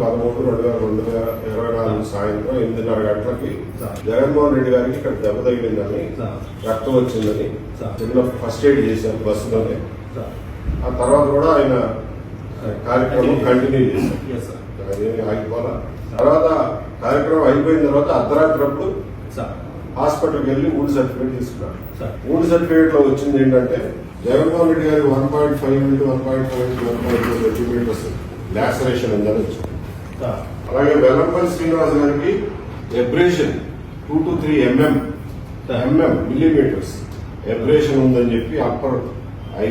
పదమూడు రెండు వేల రెండు వేల ఇరవై నాలుగు సాయంత్రం ఎనిమిదిన్నర గంటలకి జగన్మోహన్ రెడ్డి గారికి ఇక్కడ దెబ్బ తగిలిందని రక్తం వచ్చిందని చిన్న ఫస్ట్ ఎయిడ్ చేశారు బస్సులోనే. ఆ తర్వాత కూడా ఆయన కార్యక్రమం కంటిన్యూ చేశారు. అదేమి ఆగిపోలా తర్వాత కార్యక్రమం అయిపోయిన తర్వాత అర్ధరాత్రి అప్పుడు హాస్పిటల్కి వెళ్ళి మూడు సర్టిఫికేట్ తీసుకున్నారు. మూడు సర్టిఫికేట్లో వచ్చింది ఏంటంటే జగన్మోహన్ రెడ్డి గారి one point five into one point five into one point two centimeters laceration ఉందని వచ్చింది అలాగే వెల్లంపల్లి శ్రీనివాస్ గారికి abrasion two to three M M M M millimeters abrasion ఉందని చెప్పి అప్పర్ ఐ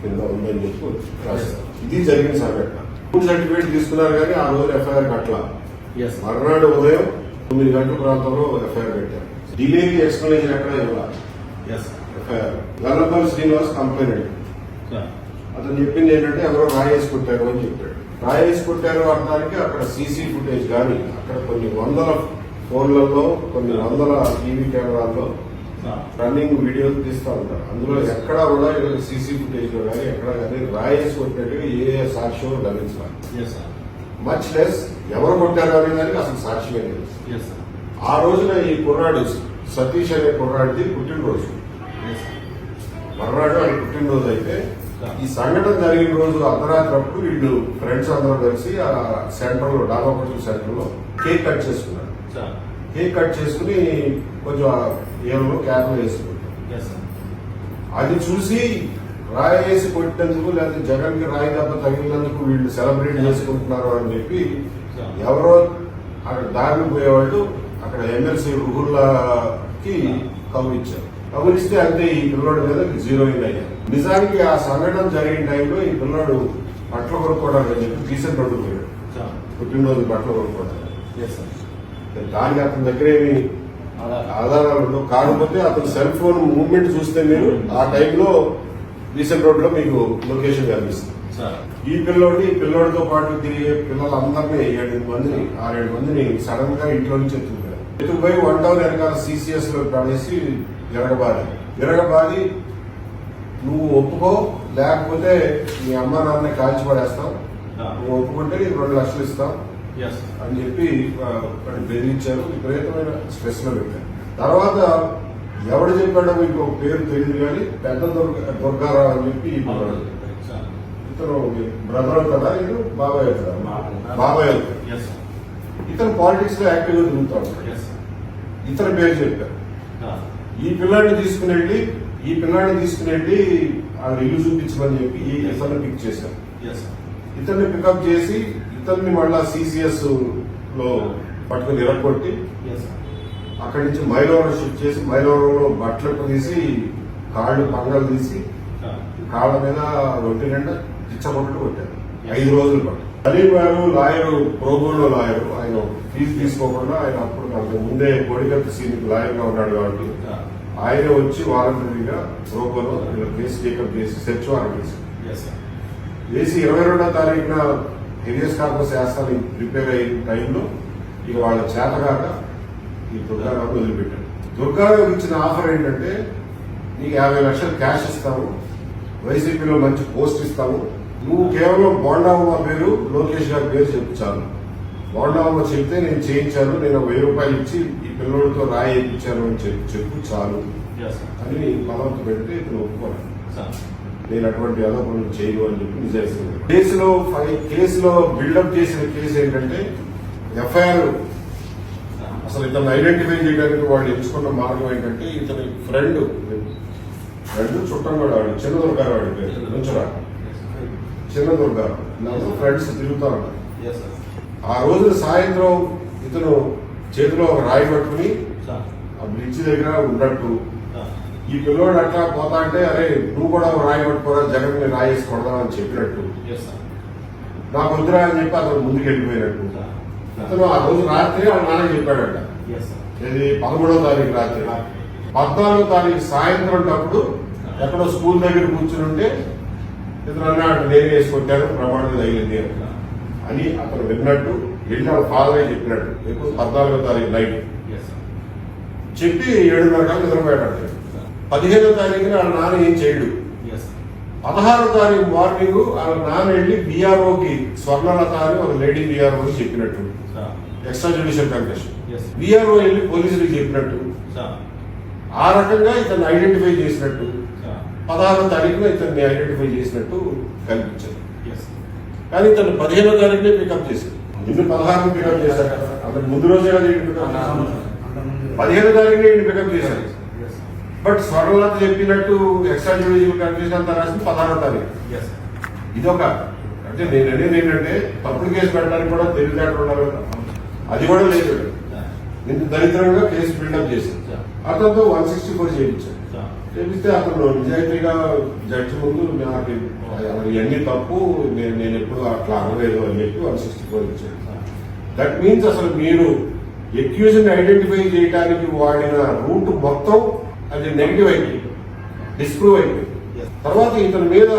కింద ఉందని చెప్పి రాశారు. ఇది జరిగిన సంఘటన. సర్టిఫికేట్ తీసుకున్నారు కానీ ఆ రోజు ఎఫ్ఐఆర్ కట్ల మర్నాడు ఉదయం తొమ్మిది గంటల ప్రాంతంలో ఎఫ్ఐఆర్ పెట్టారు. డిలేకి ఎక్స్ప్లెనేషన్ ఎక్కడ ఇవ్వాలి? ఎఫ్ఐఆర్. వెల్లంపల్లి శ్రీనివాస్ కంప్లైంట్ అతను చెప్పింది ఏంటంటే ఎవరో రాయేసి కొట్టారు అని చెప్పాడు. రాయేసి కొట్టారు అనడానికి అక్కడ సీసీ ఫుటేజ్ కానీ అక్కడ కొన్ని వందల ఫోన్లలో కొన్ని వందల టీవీ కెమెరాల్లో రన్నింగ్ వీడియోలు తీస్తూ ఉంటారు. అందులో ఎక్కడా కూడా సీసీ ఫుటేజ్లో కానీ ఎక్కడ కానీ రాయేసి కొట్టినట్టుగా ఏ సాక్ష్యం లభించాలి మచ్ లెస్ ఎవరు కొట్టారు అనే దానికి అసలు సాక్ష్యమే లేదు. ఆ రోజున ఈ కుర్రాడు సతీష్ అనే కుర్రాడిది పుట్టినరోజు. మర్నాడు ఆయన పుట్టినరోజు అయితే ఈ సంఘటన జరిగిన రోజు అర్ధరాత్రి అప్పుడు వీళ్ళు ఫ్రెండ్స్ అందరూ కలిసి ఆ సెంటర్లో డాబా హోటల్ సెంటర్లో కేక్ కట్ చేసుకున్నారు. కేక్ కట్ చేసుకుని కొంచెం ఏమో క్యాబ్లో వేసుకుంటారు అది చూసి రాయి వేసి కొట్టినందుకు లేకపోతే జగన్కి రాయి దెబ్బ తగిలినందుకు వీళ్ళు సెలబ్రేట్ చేసుకుంటున్నారు అని చెప్పి ఎవరో అక్కడ దారిని పోయేవాళ్ళు అక్కడ ఎమ్మెల్సీ రుహుల్లాకి కబురిచ్చారు కబురిస్తే అంతే ఈ పిల్లోడి మీద జీరో ఇన్ అయ్యారు నిజానికి ఆ సంఘటన జరిగిన టైంలో ఈ పిల్లోడు బట్టలు కొనుక్కోవడానికి చెప్పి డీసెంట్ రోడ్డు పోయాడు పుట్టినరోజు బట్టలు కొనుక్కోవడానికి. దానికి అతని దగ్గర ఏమి ఆధారాలు. కాకపోతే అతని సెల్ ఫోన్ మూవ్మెంట్ చూస్తే మీరు ఆ టైంలో రీసెంట్ రోడ్లో మీకు లొకేషన్ కనిపిస్తుంది. ఈ పిల్లోడి ఈ పిల్లోడితో పాటు తిరిగే పిల్లలందరినీ ఏడు మందిని ఆరేడు మందిని సడన్గా ఇంట్లో నుంచి ఎత్తుకుపోయారు. ఎత్తుకుపోయి వన్ టౌన్ వెనకాల సిసిఎస్లో పడేసి విరగబాది విరగబాది నువ్వు ఒప్పుకో లేకపోతే మీ అమ్మ నాన్న కాల్చి పడేస్తాం. నువ్వు ఒప్పుకుంటే నీకు రెండు లక్షలు ఇస్తాం. అని చెప్పి బెదిరించారు. విపరీతమైన స్ట్రెస్లో పెట్టారు. తర్వాత ఎవడు చెప్పాడో మీకు ఒక పేరు తెలియదు కానీ పెద్ద దుర్గ దుర్గారావు అని చెప్పి. ఇతను బ్రదర్ అవుతాడా? ఇది బాబాయ్ బాబాయ్. ఇతను పాలిటిక్స్లో యాక్టివ్గా తిరుగుతాడు. ఇతని పేరు చెప్పారు. ఈ పిల్లాడిని తీసుకుని వెళ్ళి ఈ పిల్లాడిని తీసుకుని వెళ్ళి ఆ ఇల్లు చూపించమని చెప్పి ఈ ఇతన్ని పిక్ చేశారు. ఇతన్ని పికప్ చేసి ఇతన్ని మళ్ళా సిసిఎస్లో పట్టుకుని ఇరగొట్టి అక్కడి నుంచి మైలవరం షిఫ్ట్ చేసి మైలవరంలో బట్టలు తీసి కాళ్ళు పంగలు తీసి కాళ్ళ మీద ఒంటి నిండా పిచ్చబొట్లు కొట్టారు. ఐదు రోజులు పట్టు సలీం గారు లాయరు ప్రోబోలో లాయరు ఆయన ఫీజు తీసుకోకుండా ఆయన అప్పుడు నాకు ముందే కొడిగత్తి సీనికి లాయర్గా ఉన్నాడు కాబట్టి ఆయన వచ్చి వాలంటరీగా ప్రోబోలో కేసు టేకప్ చేసి సెర్చ్ వారెంట్ చేశారు. వేసి ఇరవై రెండో తారీఖున హెరియస్ కార్పస్ వేస్తాను ప్రిపేర్ అయిన టైంలో ఇక వాళ్ళ చేతగాక ఈ దుర్గారావు వదిలిపెట్టారు దుర్గారావు ఇచ్చిన ఆఫర్ ఏంటంటే నీకు యాభై లక్షలు క్యాష్ ఇస్తాము వైసీపీలో మంచి పోస్ట్ ఇస్తాము నువ్వు కేవలం బోండామ్మ పేరు లోకేష్ గారి పేరు చెప్పు చాలు. బోండామ్మ చెప్తే నేను చేయించాను నేను వెయ్యి రూపాయలు ఇచ్చి ఈ పిల్లోడితో రాయి ఇప్పించాను అని చెప్పి చెప్పు చాలు. అని బలవంత పెడితే ఇతను ఒప్పుకోలేదు నేను అటువంటి పనులు చేయను అని చెప్పి నిజాయితీ కేసులో కేసులో బిల్డప్ చేసిన కేసు ఏంటంటే ఎఫ్ఐఆర్ అసలు ఇతను ఐడెంటిఫై చేయడానికి వాళ్ళు ఎంచుకున్న మార్గం ఏంటంటే ఇతని ఫ్రెండ్ ఫ్రెండ్ చుట్టం కూడా వాడు చిన్న దుర్గారావు వాడి పేరు. నుంచురా చిన్న దుర్గారావు. నాకు ఫ్రెండ్స్ తిరుగుతా ఉన్నారు ఆ రోజు సాయంత్రం ఇతను చేతిలో ఒక రాయి పట్టుకుని ఆ బ్రిడ్జ్ దగ్గర ఉన్నట్టు ఈ పిల్లోడు అట్లా పోతా అంటే అరే నువ్వు కూడా రాయి పట్టుకోరా జగన్ రాయి వేసి కొడదామని చెప్పినట్టు. నాకు వద్దురా అని చెప్పి అతను ముందుకు వెళ్ళిపోయినట్టు అతను ఆ రోజు రాత్రి వాళ్ళ నాన్న చెప్పాడట. ఇది పదమూడవ తారీఖు రాత్రి. పద్నాలుగో తారీఖు సాయంత్రం అప్పుడు ఎక్కడో స్కూల్ దగ్గర కూర్చుని ఉంటే ఇతను అన్నాడు నేను వేసి కొట్టాను ప్రమాణం తగిలింది అని. అని అతను విన్నట్టు వెళ్ళి వాళ్ళ ఫాదరే చెప్పినట్టు. ఎప్పుడు పద్నాలుగో తారీఖు నైట్ చెప్పి ఏడున్నర కల్లా నిద్రపోయాడు పదిహేనో తారీఖున వాళ్ళ నాన్న ఏం చేయడు. పదహారో తారీఖు మార్నింగ్ వాళ్ళ నాన్న వెళ్ళి బీఆర్ఓకి స్వర్ణలత అని ఒక లేడీ బీఆర్ఓకి చెప్పినట్టు. Extra judicial confession Yes. B R O వెళ్ళి పోలీసులకు చెప్పినట్టు. ఆ రకంగా ఇతన్ని ఐడెంటిఫై చేసినట్టు. పదహారో తారీఖున ఇతన్ని ఐడెంటిఫై చేసినట్టు కనిపించారు ఎస్ కానీ ఇతను పదిహేనో తారీఖునే పికప్ చేశారు ముందు పదహారు పికప్ చేశారు కదా అంతకు ముందు. రోజే కదా పికప్. పదిహేనో తారీఖునే ఈయన పికప్ చేశారు బట్ స్వర్ణలత చెప్పినట్టు ఎక్స్ట్రా జ్యుడిషియల్ కన్ఫ్యూజన్ అంతా రాసింది పదహారో తారీఖు. ఇదొక అంటే నేను అనేది ఏంటంటే తప్పుడు కేసు పెట్టడానికి కూడా తెలివితేటలు ఉండాలి అది కూడా లేదు. ఇంత దరిద్రంగా కేసు బిల్డప్ సార్ అతనితో వన్ సిక్స్టీ ఫోర్ చేయించారు. సార్ చేపిస్తే అతను నిజాయితీగా జడ్జి ముందు నాకు ఇవన్నీ తప్పు నేను నేను ఎప్పుడు అట్లా అనలేదు అని చెప్పి వన్ సిక్స్టీ ఫోర్ ఇచ్చారు. దట్ మీన్స్ అసలు మీరు ఎక్యూజ్ని ఐడెంటిఫై చేయడానికి వాడిన రూట్ మొత్తం అది నెగిటివ్ అయిపోయింది. డిస్ప్రూవ్ అయిపోయింది. తర్వాత ఇతని మీద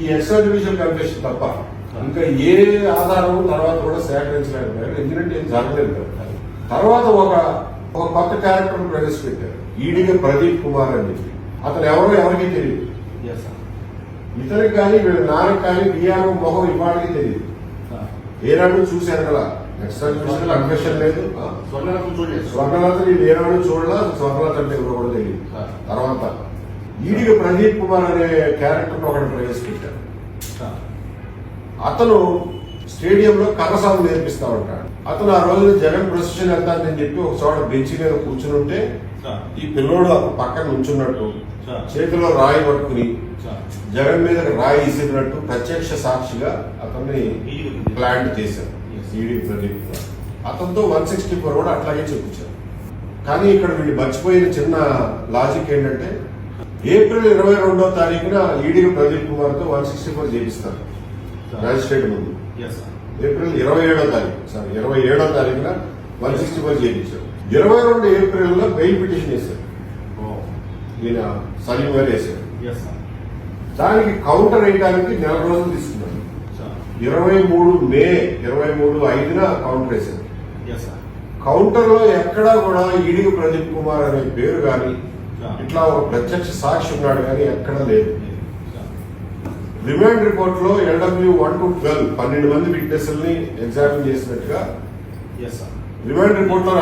ఈ ఎక్స్ట్రా జ్యుడిషియల్ కన్ఫెషన్ తప్ప ఇంకా ఏ ఆధారం తర్వాత కూడా సేకరించలేకపోయారు ఎందుకంటే ఏం జరగలేదు. తర్వాత ఒక ఒక కొత్త క్యారెక్టర్ ప్రవేశపెట్టారు. ఈడిగా ప్రదీప్ కుమార్ అని చెప్పి. అతను ఎవరో ఎవరికీ తెలియదు. ఇతనికి కానీ వీళ్ళ నాన్నకి కానీ బిఆర్ఓ మొహం ఇవాళకి తెలియదు. ఏనాడు చూశారు కదా. ఎక్స్ట్రా కన్ఫెషన్ లేదు. ఆ. స్వర్ణరత్నం చూడండి స్వర్ణలత వీళ్ళు ఏనాడు చూడలా స్వర్ణలత అంటే ఎవరో కూడా తెలియదు. తర్వాత ఈడిగా ప్రదీప్ కుమార్ అనే క్యారెక్టర్ ఒకటి ప్రవేశపెట్టారు. అతను స్టేడియంలో కర్రసాగు నేర్పిస్తా ఉంటాడు అతను ఆ రోజు జగన్ ప్రొసెషన్ వెళ్తానని చెప్పి ఒక చోట బెంచ్ మీద కూర్చుని ఉంటే ఈ పిల్లోడు అతను పక్కన నుంచున్నట్టు చేతిలో రాయి పట్టుకుని జగన్ మీద రాయి ఇసిరినట్టు ప్రత్యక్ష సాక్షిగా అతన్ని ప్లాంట్ చేశారు. E D Pradeep. అతనితో వన్ సిక్స్టీ ఫోర్ కూడా అట్లాగే చెప్పించారు. కానీ ఇక్కడ వీళ్ళు మర్చిపోయిన చిన్న లాజిక్ ఏంటంటే ఏప్రిల్ ఇరవై రెండో తారీఖున ఈడీ ప్రదీప్ కుమార్తో వన్ సిక్స్టీ ఫోర్ చేపిస్తారు. మ్యాజిస్ట్రేట్ ముందు. ఏప్రిల్ ఇరవై ఏడో తారీఖు సారీ ఇరవై ఏడో తారీఖున వన్ సిక్స్టీ ఫోర్ చేయించారు. ఇరవై రెండు ఏప్రిల్లో బెయిల్ పిటిషన్ వేశారు. ఈయన సలీం గారు వేశారు. దానికి కౌంటర్ వేయడానికి నెల రోజులు తీసుకున్నారు. ఇరవై మూడు మే ఇరవై మూడు ఐదున కౌంటర్ వేశారు. కౌంటర్లో ఎక్కడా కూడా ఈడిగి ప్రదీప్ కుమార్ అనే పేరు కానీ ఇట్లా ఒక ప్రత్యక్ష సాక్షి ఉన్నాడు కానీ ఎక్కడా లేదు. రిమాండ్ రిపోర్ట్లో ఎల్డబ్ల్యూ వన్ టు ట్వెల్వ్ పన్నెండు మంది విట్నెస్ల్ని ఎగ్జామిన్ చేసినట్టుగా రిమాండ్ రిపోర్ట్లో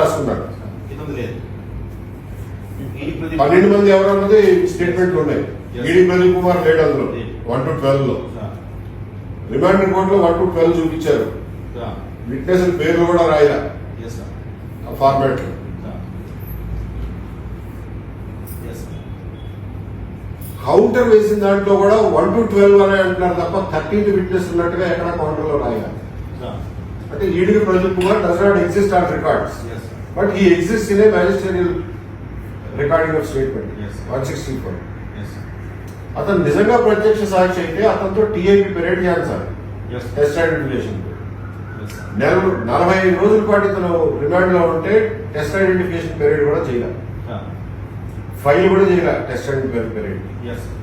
ప్రతి- పన్నెండు మంది ఎవరన్నది స్టేట్మెంట్లో ఉన్నాయి. ఈడి ప్రదీప్ కుమార్ లేడు అందులో. వన్ టు ట్వెల్వ్లో రిమాండ్ రిపోర్ట్లో వన్ టు ట్వెల్వ్ చూపించారు. విట్నెస్ పేర్లు కూడా ఆ ఫార్మాట్లో సార్ ఎస్ సార్ కౌంటర్ వేసిన దాంట్లో కూడా వన్ టు ట్వెల్వ్ అనే అంటున్నారు తప్ప థర్టీన్త్ విట్నెస్ ఉన్నట్టుగా ఎక్కడ కౌంటర్లో రాయాలి అంటే ఈడికి Pradeep Kumar does not exist on records but he exist in a magisterial recording of statement. One sixty four అతను నిజంగా ప్రత్యక్ష సాక్షి అయితే అతనితో టీఐపీ పెరేడ్ చేయాలి టెస్ట్ ఐడెంటిఫికేషన్ నెల నలభై ఐదు రోజుల పాటు ఇతను రిమాండ్లో ఉంటే టెస్ట్ ఐడెంటిఫికేషన్ పెరేడ్ కూడా చేయాలి ఫైల్ కూడా చేయాలి. టెస్ట్ పెరేడ్ ఎస్ సార్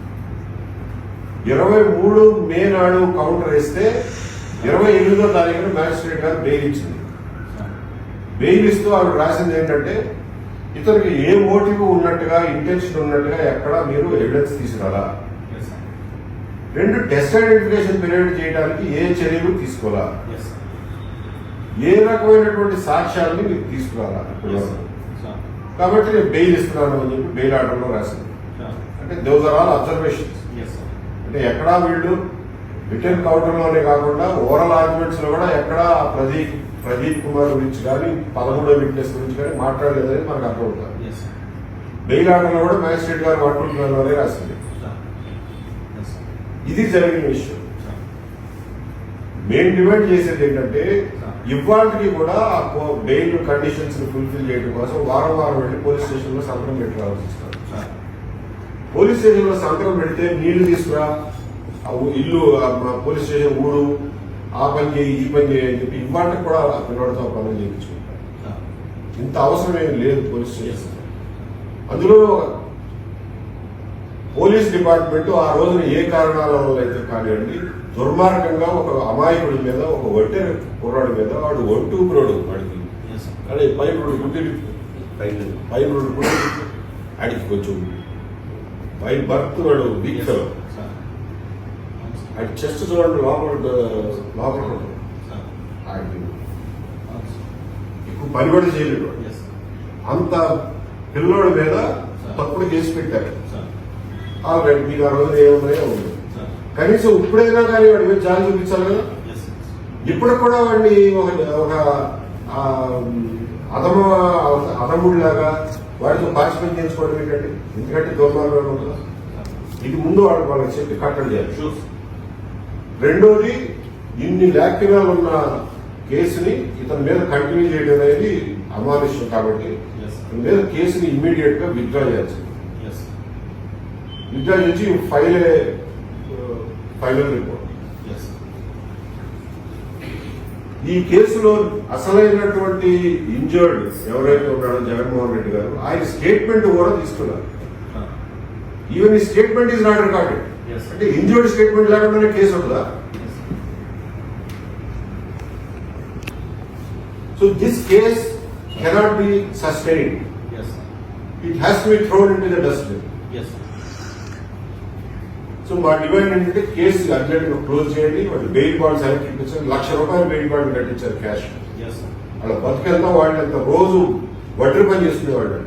ఇరవై మూడు మే నాడు కౌంటర్ వేస్తే ఇరవై ఎనిమిదో తారీఖున మ్యాజిస్ట్రేట్ గారు బెయిల్ ఇచ్చింది. బెయిల్ ఇస్తూ ఆవిడ రాసింది ఏంటంటే ఇతనికి ఏ మోటివ్ ఉన్నట్టుగా ఇంటెన్షన్ ఉన్నట్టుగా ఎక్కడా మీరు ఎవిడెన్స్ తీసుకురాలా? రెండు టెస్ట్ ఐడెంటిఫికేషన్ పీరియడ్ చేయడానికి ఏ చర్యలు తీసుకోవాలా? ఏ రకమైనటువంటి సాక్ష్యాలని మీరు తీసుకురాలా? ఇప్పుడు కాబట్టి నేను బెయిల్ ఇస్తున్నాను అని చెప్పి బెయిల్ ఆర్డర్లో రాసింది. అంటే దోస్ ఆర్ ఆల్ అబ్జర్వేషన్స్ అంటే ఎక్కడా వీళ్ళు రిటర్న్ కౌంటర్లోనే కాకుండా ఓవరాల్ ఆర్గ్యుమెంట్స్లో కూడా ఎక్కడా ప్రదీప్ ప్రదీప్ కుమార్ గురించి కానీ పదమూడో విట్నెస్ గురించి కానీ మాట్లాడలేదని మనకు అర్థమవుతుంది. బెయిల్ ఆర్డర్లో కూడా మ్యాజిస్ట్రేట్ గారు రాసింది. సార్ ఎస్ సార్ ఇది జరిగిన విషయం. మేము డిమాండ్ చేసేది ఏంటంటే ఆ. ఇవాళకి కూడా ఆ బెయిల్ కండిషన్స్ ఫుల్ఫిల్ చేయడం కోసం వారం వారం వెళ్ళి పోలీస్ స్టేషన్లో సంతకం పెట్టి రావాల్సి పోలీస్ స్టేషన్లో సంతకం పెడితే నీళ్ళు తీసుకురా ఆ ఇల్లు పోలీస్ స్టేషన్ ఊరు ఆ పని చేయి ఈ పని చేయి అని చెప్పి ఇవాళకి కూడా ఆ పిల్లడితో పనులు చేయించుకుంటారు ఇంత అవసరం ఏం లేదు పోలీస్ స్టేషన్ అందులో పోలీస్ డిపార్ట్మెంట్ ఆ రోజున ఏ కారణాల వల్ల అయితే కానివ్వండి దుర్మార్గంగా ఒక అమాయకుడి మీద ఒక ఒంటె కుర్రాడి మీద వాడు ఒంటి వాడికి. ఎస్ సార్ కానీ పై రెండు గుడ్డి పై రెండు గుడ్డి ఆడికి కొంచెం బై బర్త్ వాడు వీక్ ఫెలో అది చెస్ట్ చూడండి లోపల లోపల సార్ ఎక్కువ పని కూడా. ఎస్ అంత పిల్లోడి మీద తప్పుడు కేసు పెట్టారు. సార్ ఆ రేపు మీకు ఆ రోజు ఏమున్నాయో ఉంది. కనీసం ఇప్పుడైనా కానీ వాడి మీద జాలి చూపించాలి కదా? ఇప్పుడు కూడా వాడిని ఒక ఒక అదమ అదముడిలాగా వాడితో పార్టిసిపేట్ చేసుకోవడం ఏంటంటే ఎందుకంటే దుర్మార్గం ఉంటుందా. ఇది ముందు వాడు వాళ్ళకి చెప్పి కట్టడి చేయాలి. రెండోది ఇన్ని లాక్టినాలు ఉన్న కేసుని ఇతని మీద కంటిన్యూ చేయడం అనేది అమానుష్యం కాబట్టి మీద కేసుని ఇమ్మీడియట్గా విత్డ్రా చేయాల్సింది. విత్డ్రా చేసి ఫైల్ ఫైనల్ రిపోర్ట్ ఈ కేసులో అసలైనటువంటి ఇంజర్డ్ ఎవరైతే ఉన్నాడో జగన్మోహన్ రెడ్డి గారు ఆయన స్టేట్మెంట్ కూడా తీసుకున్నారు. ఈవెన్ ఈ statement is not recorded Yes. అంటే ఇంజర్డ్ స్టేట్మెంట్ లేకుండానే కేసు ఉంటుందా so this case cannot be sustain it has to be thrown into the dustbin so మా డిమాండ్ ఏంటంటే కేసు అర్జెంట్గా క్లోజ్ చేయండి. వాళ్ళు బెయిల్ బాండ్ సెలెక్ట్ ఇప్పించారు లక్ష రూపాయలు బెయిల్ బాండ్ కట్టించారు క్యాష్. వాళ్ళ బతికెళ్తా వాళ్ళంత రోజు వడ్డీ పని చేసుకునేవాళ్ళు.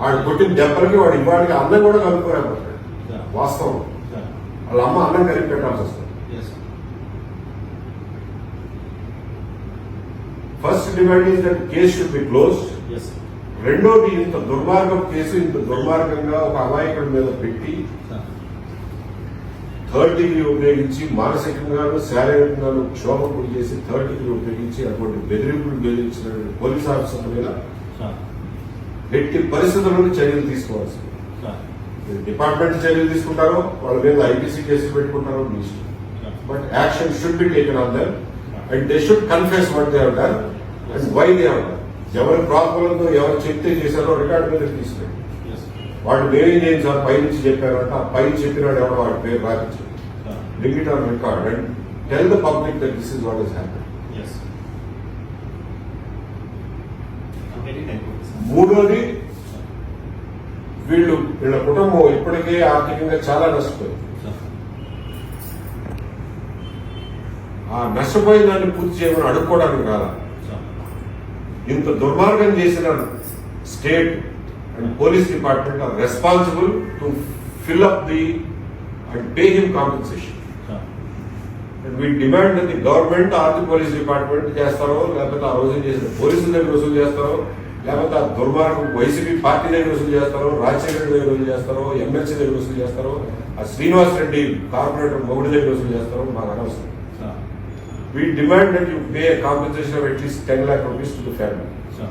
వాడు కొట్టిన దెబ్బలకి వాడు ఇవాడికి అన్నం కూడా కలుపుకోలేకపోతాడు వాస్తవం. వాళ్ళ అమ్మ అన్నం కలిపి పెట్టాల్సి వస్తుంది. First demand is that case should be closed yes రెండోది ఇంత దుర్మార్గం కేసు ఇంత దుర్మార్గంగా ఒక అమాయకుడి మీద పెట్టి థర్డ్ డిగ్రీ ఉపయోగించి మానసికంగాను శారీరకంగాను క్షోభం గురి చేసి థర్డ్ డిగ్రీ ఉపయోగించి అటువంటి బెదిరింపులు బెదిరించిన పోలీస్ ఆఫీసర్ మీద ఎట్టి పరిస్థితుల్లోనూ చర్యలు తీసుకోవాల్సింది. డిపార్ట్మెంట్ చర్యలు తీసుకుంటారో వాళ్ళ మీద ఐపీసీ కేసులు పెట్టుకుంటారో మీ ఇష్టం. But action should be taken on their and they should confess what they done and why they done ఎవరి ప్రాబ్లంతో ఎవరు చెప్తే చేశారో రికార్డు మీద తీసుకెళ్ళి వాడు వేరే చేయండి సార్ పై నుంచి చెప్పారంట. ఆ పై చెప్పినాడు ఎవడో వాడి పేరు record and tell the public that this is what has happened. Yes very thank మూడోది వీళ్ళు వీళ్ళ కుటుంబం ఇప్పటికే ఆర్థికంగా చాలా నష్టపోయింది. ఆ నష్టపోయిన దాన్ని పూర్తి చేయమని అడుక్కోవడానికి కాదా? ఇంత దుర్మార్గం చేసిన state and police department are responsible to fill up the and pay him compensation. And we demand the government or the police department చేస్తారో లేకపోతే ఆ రోజు చేసిన పోలీసుల దగ్గర వసూలు చేస్తారో లేకపోతే ఆ దుర్మార్గం వైసీపీ పార్టీ దగ్గర వసూలు చేస్తారో రాజశేఖర రెడ్డి దగ్గర వసూలు చేస్తారో ఎమ్మెల్సీ దగ్గర వసూలు చేస్తారో ఆ శ్రీనివాస్ రెడ్డి కార్పొరేటర్ మొగుడి దగ్గర వసూలు చేస్తారో మాకు అనవసరం. We demand that you pay a compensation of at least 10 lakh rupees to the family. Sure.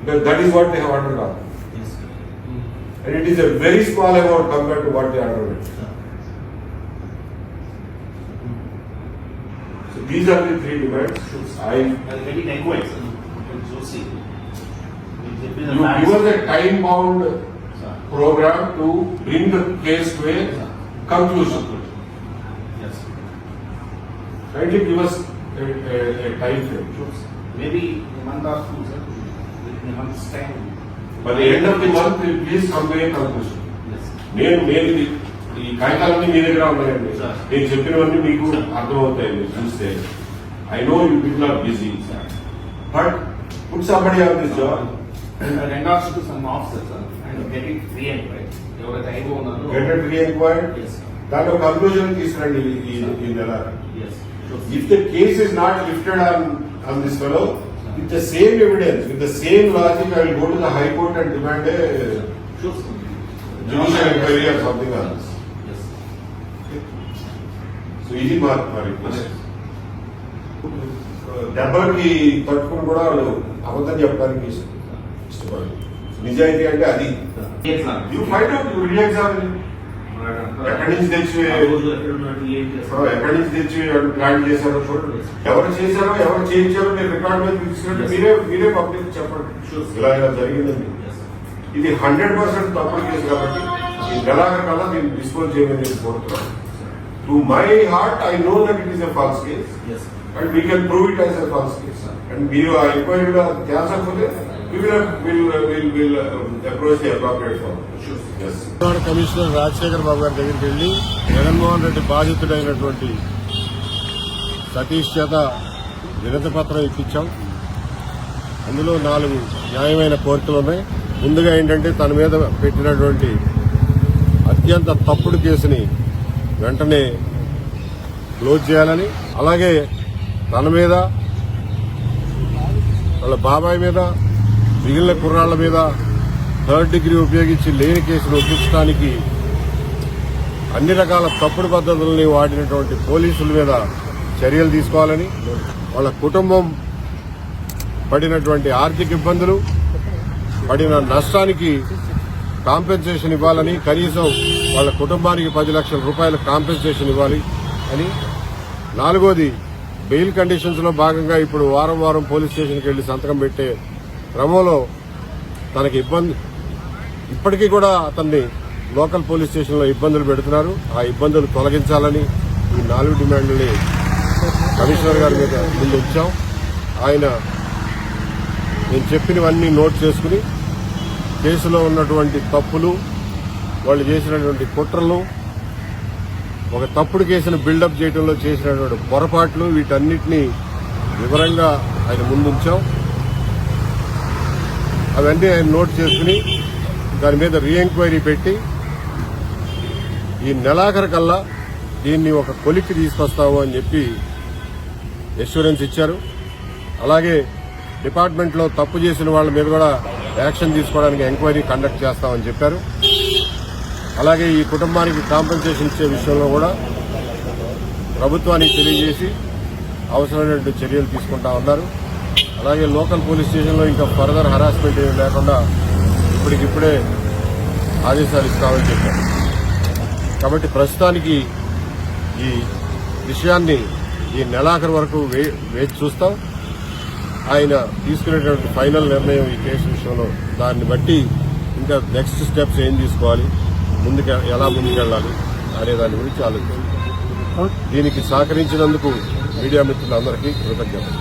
Because that is what they have undergone. Yes. And it is a very small amount compared to what they underwent. Sure. So these are the three demands. I. You give us a time bound program to bring the case to a conclusion. Kindly give us a, a, a time frame. Maybe a month or two, sir. Within a month's time. By the end of the month, please come to a conclusion. Yes. నేను నేను ఇది- ఈ కాగితాలన్నీ మీ దగ్గర ఉన్నాయండి Sir. నేను చెప్పినవన్నీ మీకు Sir. అర్థమవుతాయి మీరు చూస్తే I know you people are busy Sir. But put somebody on this job And endorsed to some officers, sir, and get it re-employed. ఎవరైతే అయిపో ఉన్నారో. Get it reenquired Yes, sir. దాంట్లో కన్క్లూజన్ తీసుకురండి ఈ- ఈ ఈ నెల Yes. If the case is not lifted on, on this fellow, with the same evidence, with the same logic, I will go to the High Court and demand a judicial inquiry or something on this. So ఇది మా మా request దెబ్బలకి తట్టుకుని కూడా వాళ్ళు అబద్ధం చెప్పడానికి ఇష్టపడరు నిజాయితీ అంటే అది Yes, sir. You find out you reexamine ఎక్కడి నుంచి తెచ్చి ఆ రోజు ఎక్కడ ఉన్నట్టు ఏం చేస్తారు? ఎక్కడి నుంచి తెచ్చి ప్లాన్ చేశారో చూడండి ఎవరు చేశారో ఎవరు చేయించారో మీరు రికార్డ్ మీద తీసుకుంటే మీరే మీరే పబ్లిక్ చెప్పండి. Sure. ఇలా ఇలా జరిగిందండి. Yes, sir. ఇది హండ్రెడ్ పర్సెంట్ తప్పుడు కేసు కాబట్టి ఈ నెలాఖరు కల్లా దీన్ని డిస్పోజ్ చేయమని నేను కోరుతున్నాను. To my heart I know that it is a false case Yes, sir. And we can prove it as a false case and మీరు ఆ ఎంక్వైరీలో తేల్చకపోతే We will, we'll, we'll, we'll um, approach the commissioner Rajasekhar Babu గారి దగ్గరికి వెళ్ళి జగన్మోహన్ రెడ్డి బాధితుడైనటువంటి సతీష్ చేత వినతి పత్రం ఇప్పించాం. అందులో నాలుగు న్యాయమైన కోరికలు ఉన్నాయి. ముందుగా ఏంటంటే తన మీద పెట్టినటువంటి అత్యంత తప్పుడు కేసుని వెంటనే క్లోజ్ చేయాలని అలాగే తన మీద వాళ్ళ బాబాయ్ మీద మిగిలిన కుర్రాళ్ళ మీద థర్డ్ డిగ్రీ ఉపయోగించి లేని కేసును ఒప్పించడానికి అన్ని రకాల తప్పుడు పద్ధతుల్ని వాడినటువంటి పోలీసుల మీద చర్యలు తీసుకోవాలని వాళ్ళ కుటుంబం పడినటువంటి ఆర్థిక ఇబ్బందులు పడిన నష్టానికి కాంపెన్సేషన్ ఇవ్వాలని కనీసం వాళ్ళ కుటుంబానికి పది లక్షల రూపాయల కాంపెన్సేషన్ ఇవ్వాలి అని. నాలుగోది బెయిల్ కండిషన్స్లో భాగంగా ఇప్పుడు వారం వారం పోలీస్ స్టేషన్కి వెళ్ళి సంతకం పెట్టే క్రమంలో తనకి ఇబ్బంది ఇప్పటికీ కూడా అతన్ని లోకల్ పోలీస్ స్టేషన్లో ఇబ్బందులు పెడుతున్నారు. ఆ ఇబ్బందులు తొలగించాలని ఈ నాలుగు డిమాండ్లని కమిషనర్ గారి మీద ముందు ఉంచాం. ఆయన నేను చెప్పినవన్నీ నోట్ చేసుకుని కేసులో ఉన్నటువంటి తప్పులు వాళ్ళు చేసినటువంటి కుట్రలు ఒక తప్పుడు కేసును బిల్డప్ చేయడంలో చేసినటువంటి పొరపాట్లు వీటన్నిటినీ వివరంగా ఆయన ముందుంచాం అవన్నీ ఆయన నోట్ చేసుకుని దాని మీద రీఎంక్వైరీ పెట్టి ఈ నెలాఖరు కల్లా దీన్ని ఒక కొలిక్కి తీసుకొస్తాము అని చెప్పి ఎష్యూరెన్స్ ఇచ్చారు. అలాగే డిపార్ట్మెంట్లో తప్పు చేసిన వాళ్ళ మీద కూడా యాక్షన్ తీసుకోవడానికి ఎంక్వైరీ కండక్ట్ చేస్తామని చెప్పారు. అలాగే ఈ కుటుంబానికి కాంపెన్సేషన్ ఇచ్చే విషయంలో కూడా ప్రభుత్వానికి తెలియజేసి అవసరమైనటువంటి చర్యలు తీసుకుంటా ఉన్నారు. అలాగే లోకల్ పోలీస్ స్టేషన్లో ఇంకా ఫర్దర్ హరాస్మెంట్ లేకుండా ఇప్పటికిప్పుడే ఆదేశాలు ఇస్తామని చెప్పారు. కాబట్టి ప్రస్తుతానికి ఈ విషయాన్ని ఈ నెలాఖరు వరకు వేచి చూస్తాం. ఆయన తీసుకునేటువంటి ఫైనల్ నిర్ణయం ఈ కేసు విషయంలో దాన్ని బట్టి ఇంకా నెక్స్ట్ స్టెప్స్ ఏం తీసుకోవాలి ముందుకు ఎలా ముందుకెళ్ళాలి అనే దాని గురించి ఆలోచించాలి దీనికి సహకరించినందుకు మీడియా మిత్రులందరికీ కృతజ్ఞతలు.